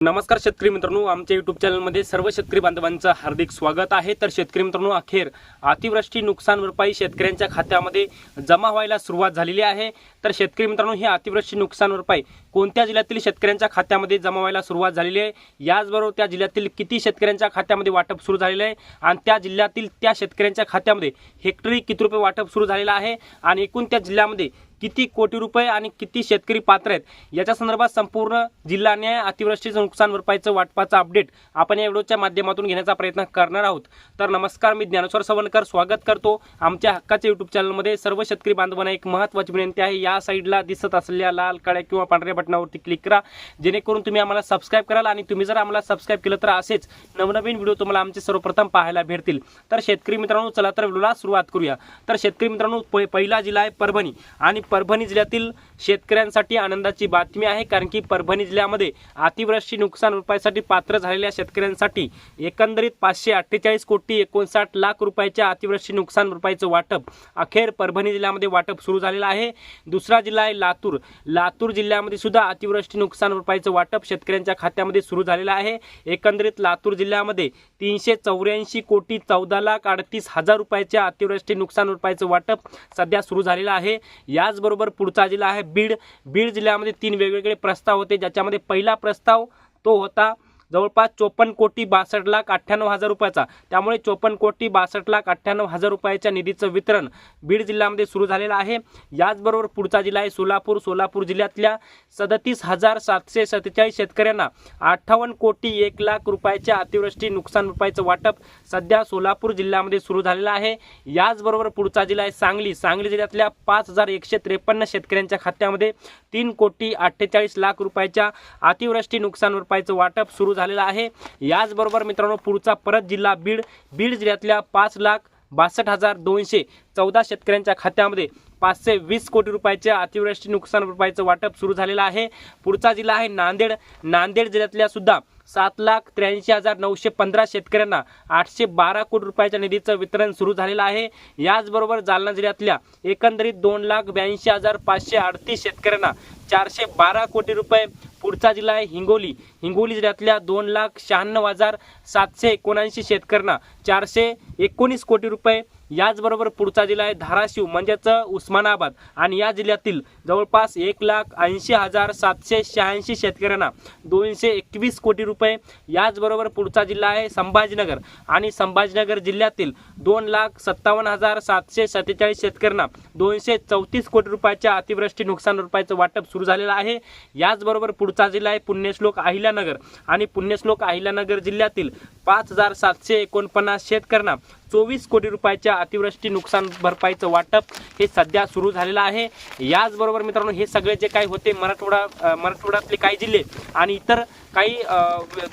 नमस्कार शेतकरी मित्रांनो आमच्या युट्यूब चॅनलमध्ये सर्व शेतकरी बांधवांचं हार्दिक स्वागत आहे. तर शेतकरी मित्रांनो अखेर अतिवृष्टी नुकसान भरपाई शेतकऱ्यांच्या खात्यामध्ये जमा व्हायला सुरुवात झालेली आहे. तर शेतकरी मित्रांनो ही अतिवृष्टी नुकसान भरपाई कोणत्या जिल्ह्यातील शेतकऱ्यांच्या खात्यामध्ये जमा व्हायला सुरुवात झालेली आहे? याचबरोबर त्या जिल्ह्यातील किती शेतकऱ्यांच्या खात्यामध्ये वाटप सुरू झालेलं आहे? आणि त्या जिल्ह्यातील त्या शेतकऱ्यांच्या खात्यामध्ये हेक्टरी किती रुपये वाटप सुरू झालेलं आहे? आणि एकूण त्या जिल्ह्यामध्ये किती कोटी रुपये आणि किती शेतकरी पात्र आहेत? याच्या संदर्भात संपूर्ण जिल्हा न्याय अतिवृष्टीचं नुकसान भरपाईचं वाटपाचं अपडेट आपण या व्हिडिओच्या माध्यमातून घेण्याचा प्रयत्न करणार आहोत. तर नमस्कार मी ज्ञानेश्वर सवनकर. स्वागत करतो आमच्या हक्काच्या युट्यूब चॅनलमध्ये सर्व शेतकरी बांधवांना एक महत्त्वाची विनंती आहे. या साईडला दिसत असलेल्या लाल काळ्या किंवा पांढऱ्या बटनावरती क्लिक करा. जेणेकरून तुम्ही आम्हाला सबस्क्राईब कराल आणि तुम्ही जर आम्हाला सबस्क्राईब केलं तर असेच नवनवीन व्हिडिओ तुम्हाला आमचे सर्वप्रथम पाहायला भेटतील. तर शेतकरी मित्रांनो चला तर व्हिडिओला सुरुवात करूया. तर शेतकरी मित्रांनो पहिला जिल्हा आहे परभणी आणि परभणी जिल्ह्यातील शेतकऱ्यांसाठी आनंदाची बातमी आहे कारण की परभणी जिल्ह्यामध्ये अतिवृष्टी नुकसान रुपयासाठी पात्र झालेल्या शेतकऱ्यांसाठी एकंदरीत पाचशे अठ्ठेचाळीस कोटी एकोणसाठ लाख रुपयाच्या अतिवृष्टी नुकसान रुपयाचं वाटप अखेर परभणी जिल्ह्यामध्ये वाटप सुरू झालेलं आहे. दुसरा जिल्हा आहे लातूर. लातूर जिल्ह्यामध्ये सुद्धा अतिवृष्टी नुकसान भरपाईचं वाटप शेतकऱ्यांच्या खात्यामध्ये सुरू झालेलं आहे. एकंदरीत लातूर जिल्ह्यामध्ये तीनशे चौऱ्याऐंशी कोटी चौदा लाख अडतीस हजार रुपयाच्या अतिवृष्टी नुकसान भरपाईचं वाटप सध्या सुरू झालेलं आहे. याचबरोबर पुढचा जिल्हा आहे बीड. बीड जिल्ह्यामध्ये तीन वेगवेगळे प्रस्ताव होते ज्याच्यामध्ये पहिला प्रस्ताव तो होता जवळपास चोपन्न कोटी बासष्ट लाख अठ्ठ्याण्णव हजार रुपयाचा. त्यामुळे चोपन्न कोटी बासष्ट लाख अठ्ठ्याण्णव हजार रुपयाच्या निधीचं वितरण बीड जिल्ह्यामध्ये सुरू झालेलं आहे. याचबरोबर पुढचा जिल्हा आहे सोलापूर. सोलापूर जिल्ह्यातल्या सदतीस हजार सातशे सत्तेचाळीस शेतकऱ्यांना अठ्ठावन्न कोटी एक लाख रुपयाच्या अतिवृष्टी नुकसान रुपयाचं वाटप सध्या सोलापूर जिल्ह्यामध्ये सुरू झालेलं आहे. याचबरोबर पुढचा जिल्हा आहे सांगली. सांगली जिल्ह्यातल्या पाच हजार एकशे त्रेपन्न शेतकऱ्यांच्या खात्यामध्ये तीन कोटी अठ्ठेचाळीस लाख रुपयाच्या अतिवृष्टी नुकसान भरपाईचं वाटप सुरू झालेला आहे. याचबरोबर मित्रांनो पुढचा परत जिल्हा बीड. बीड जिल्ह्यातल्या पाच लाख बासष्ट हजार दोनशे चौदा शेतकऱ्यांच्या खात्यामध्ये पाचशे वीस कोटी रुपयाच्या अतिवृष्टी नुकसान भरपाईचं वाटप सुरू झालेलं आहे. पुढचा जिल्हा आहे नांदेड. नांदेड जिल्ह्यातल्या सुद्धा सात लाख त्र्याऐंशी हजार नऊशे पंधरा शेतकऱ्यांना आठशे बारा कोटी रुपयाच्या निधीचं वितरण सुरू झालेलं आहे. याचबरोबर जालना जिल्ह्यातल्या एकंदरीत दोन लाख ब्याऐंशी हजार पाचशे अडतीस शेतकऱ्यांना चारशे बारा कोटी रुपये पुढचा जिल्हा आहे हिंगोली. हिंगोली जिल्ह्यातल्या दोन लाख शहाण्णव हजार सातशे एकोणऐंशी शेतकऱ्यांना चारशे एकोणीस कोटी रुपये याचबरोबर पुढचा जिल्हा आहे धाराशिव म्हणजेच उस्मानाबाद. आणि या जिल्ह्यातील जवळपास एक लाख ऐंशी हजार सातशे शहाऐंशी शेतकऱ्यांना दोनशे एकवीस कोटी रुपये याचबरोबर पुढचा जिल्हा आहे संभाजीनगर. आणि संभाजीनगर जिल्ह्यातील दोन लाख सत्तावन्न हजार सातशे सत्तेचाळीस शेतकऱ्यांना दोनशे चौतीस कोटी रुपयाच्या अतिवृष्टी नुकसान रुपयाचं वाटप सुरू झालेलं आहे. याचबरोबर पुढचा जिल्हा आहे पुण्यश्लोक अहिल्यानगर. आणि पुण्यश्लोक अहिल्यानगर जिल्ह्यातील पाच हजार सातशे एकोणपन्नास शेतकऱ्यांना चोवीस कोटी रुपयाच्या अतिवृष्टी नुकसान भरपाईचं वाटप हे सध्या सुरू झालेलं आहे. याचबरोबर मित्रांनो हे सगळे जे काही होते मराठवाडा मराठवाड्यातले काही जिल्हे आणि इतर काही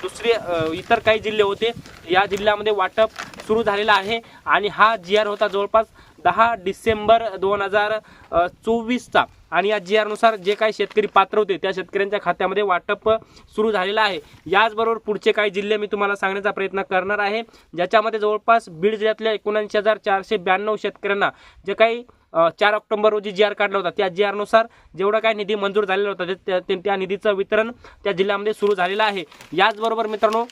दुसरे इतर काही जिल्हे होते या जिल्ह्यामध्ये वाटप सुरू झालेलं आहे. आणि हा जी आर होता जवळपास दहा डिसेंबर दोन हजार चोवीसचा. आणि या जी आरनुसार जे काही शेतकरी पात्र होते त्या शेतकऱ्यांच्या खात्यामध्ये वाटप सुरू झालेलं आहे. याचबरोबर पुढचे काही जिल्हे मी तुम्हाला सांगण्याचा प्रयत्न करणार आहे ज्याच्यामध्ये जवळपास बीड जिल्ह्यातल्या एकोणऐंशी हजार चारशे ब्याण्णव शेतकऱ्यांना जे काही चार ऑक्टोबर रोजी जी आर काढला होता त्या जी आरनुसार जेवढा काही निधी मंजूर झालेला होता ते- त्या- निधीचं वितरण त्या जिल्ह्यामध्ये सुरू झालेलं आहे. याचबरोबर मित्रांनो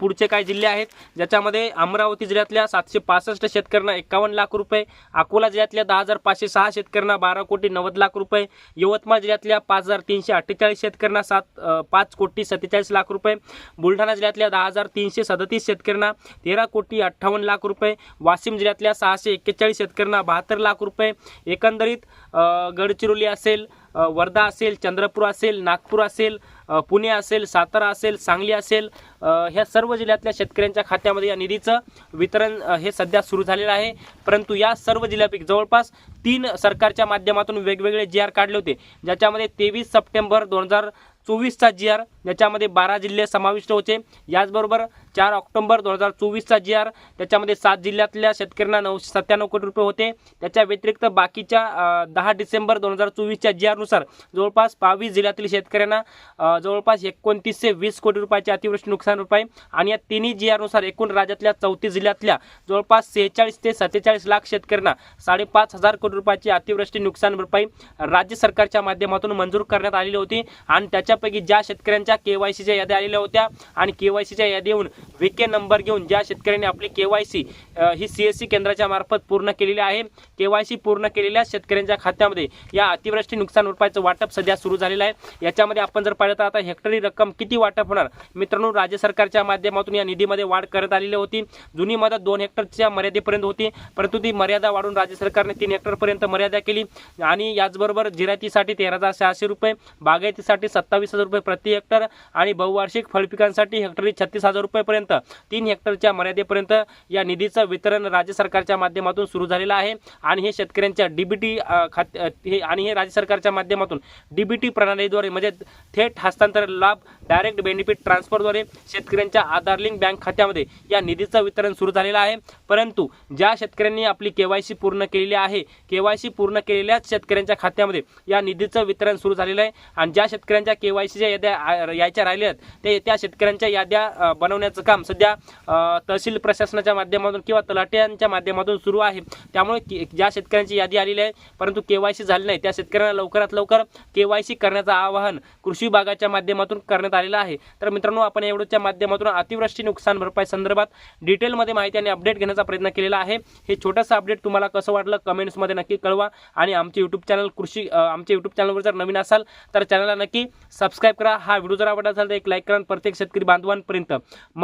पुढचे काही जिल्हे आहेत? ज्याच्यामध्ये अमरावती जिल्ह्यातल्या सातशे पासष्ट शेतकऱ्यांना एकावन्न लाख रुपये अकोला जिल्ह्यातल्या दहा हजार पाचशे सहा शेतकऱ्यांना बारा कोटी नव्वद लाख रुपये यवतमाळ जिल्ह्यातल्या पाच हजार तीनशे अठ्ठेचाळीस शेतकऱ्यांना सात पाच कोटी सत्तेचाळीस लाख रुपये बुलढाणा जिल्ह्यातल्या दहा हजार तीनशे सदतीस शेतकऱ्यांना तेरा कोटी अठ्ठावन्न लाख रुपये वाशिम जिल्ह्यातल्या सहाशे एक्केचाळीस शेतकऱ्यांना बहात्तर लाख रुपये. एकंदरीत गडचिरोली असेल वर्धा असेल चंद्रपूर असेल नागपूर असेल पुणे असेल सातारा असेल सांगली असेल ह्या सर्व जिल्ह्यातल्या शेतकऱ्यांच्या खात्यामध्ये या निधीचं वितरण हे सध्या सुरू झालेलं आहे. परंतु या सर्व जिल्ह्यापैकी जवळपास तीन सरकारच्या माध्यमातून वेगवेगळे जी आर काढले होते. ज्याच्यामध्ये तेवीस सप्टेंबर दोन हजार चोवीसचा जी आर ज्याच्यामध्ये बारा जिल्हे समाविष्ट होते. याचबरोबर चार ऑक्टोबर दोन हजार चोवीसचा जी आर त्याच्यामध्ये सात जिल्ह्यातल्या शेतकऱ्यांना नऊशे सत्त्याण्णव कोटी रुपये होते. त्याच्या व्यतिरिक्त बाकीच्या दहा डिसेंबर दोन हजार चोवीसच्या जी आरनुसार जवळपास बावीस जिल्ह्यातील शेतकऱ्यांना जवळपास एकोणतीसशे वीस कोटी रुपयाचे अतिवृष्टी नुकसान भरपाई आणि या तिन्ही जी आरनुसार एकूण राज्यातल्या चौतीस जिल्ह्यातल्या जवळपास सेहेचाळीस ते सत्तेचाळीस लाख शेतकऱ्यांना साडेपाच हजार कोटी रुपयाची अतिवृष्टी नुकसान भरपाई राज्य सरकारच्या माध्यमातून मंजूर करण्यात आलेली होती. आणि त्याच्यापैकी ज्या शेतकऱ्यांच्या केवायसीच्या याद्या आलेल्या होत्या आणि केवायसीच्या यादीहून व्हीके नंबर घेऊन ज्या शेतकऱ्यांनी आपली केवायसी ही सीएससी केंद्राच्या मार्फत पूर्ण केलेली आहे. केवायसी पूर्ण केलेल्या शेतकऱ्यांच्या खात्यामध्ये या अतिवृष्टी नुकसान भरपाईचं वाटप सध्या सुरू झालेलं आहे. याच्यामध्ये आपण जर पाहिलं तर आता हेक्टरी रक्कम किती वाटप होणार? मित्रांनो राज्य सरकारच्या माध्यमातून या निधीमध्ये वाढ करत आलेली होती. जुनी मदत दोन हेक्टरच्या मर्यादेपर्यंत होती. परंतु ती मर्यादा वाढून राज्य सरकारने तीन हेक्टरपर्यंत मर्यादा केली. आणि याचबरोबर जिरायतीसाठी तेरा हजार सहाशे रुपये बागायतीसाठी सत्तावीस हजार रुपये प्रति हेक्टर आणि बहुवार्षिक फळपिकांसाठी हेक्टरी छत्तीस हजार पर्यंत तीन हेक्टरच्या मर्यादेपर्यंत या निधीचं वितरण राज्य सरकारच्या माध्यमातून सुरू झालेलं आहे. आणि हे शेतकऱ्यांच्या डीबीटी खात हे आणि हे राज्य सरकारच्या माध्यमातून डीबीटी प्रणालीद्वारे म्हणजे थेट हस्तांतरण लाभ डायरेक्ट बेनिफिट ट्रान्सफरद्वारे शेतकऱ्यांच्या आधार लिंक बँक खात्यामध्ये या निधीचं वितरण सुरू झालेलं आहे. परंतु ज्या शेतकऱ्यांनी आपली केवायसी पूर्ण केलेली आहे केवायसी पूर्ण केलेल्याच शेतकऱ्यांच्या खात्यामध्ये या निधीचं वितरण सुरू झालेलं आहे. आणि ज्या शेतकऱ्यांच्या केवायसीच्या याद्या यायच्या राहिल्या आहेत ते त्या शेतकऱ्यांच्या याद्या बनवण्याचं करण्याचं काम सध्या तहसील प्रशासनाच्या माध्यमातून किंवा तलाट्यांच्या माध्यमातून सुरू आहे. त्यामुळे ज्या शेतकऱ्यांची यादी आलेली आहे परंतु केवायसी झाली नाही त्या शेतकऱ्यांना लवकरात लवकर केवायसी करण्याचं आवाहन कृषी विभागाच्या माध्यमातून करण्यात आलेलं आहे. तर मित्रांनो आपण एवढ्याच्या माध्यमातून अतिवृष्टी नुकसान भरपाई संदर्भात डिटेलमध्ये माहिती आणि अपडेट घेण्याचा प्रयत्न केलेला आहे. हे छोटंसं अपडेट तुम्हाला कसं वाटलं कमेंट्समध्ये नक्की कळवा आणि आमचे यूट्यूब चॅनल कृषी आमच्या यूट्यूब चॅनलवर जर नवीन असाल तर चॅनलला नक्की सबस्क्राईब करा. हा व्हिडिओ जर आवडला असेल तर एक लाईक करा आणि प्रत्येक शेतकरी बांधवांपर्यंत.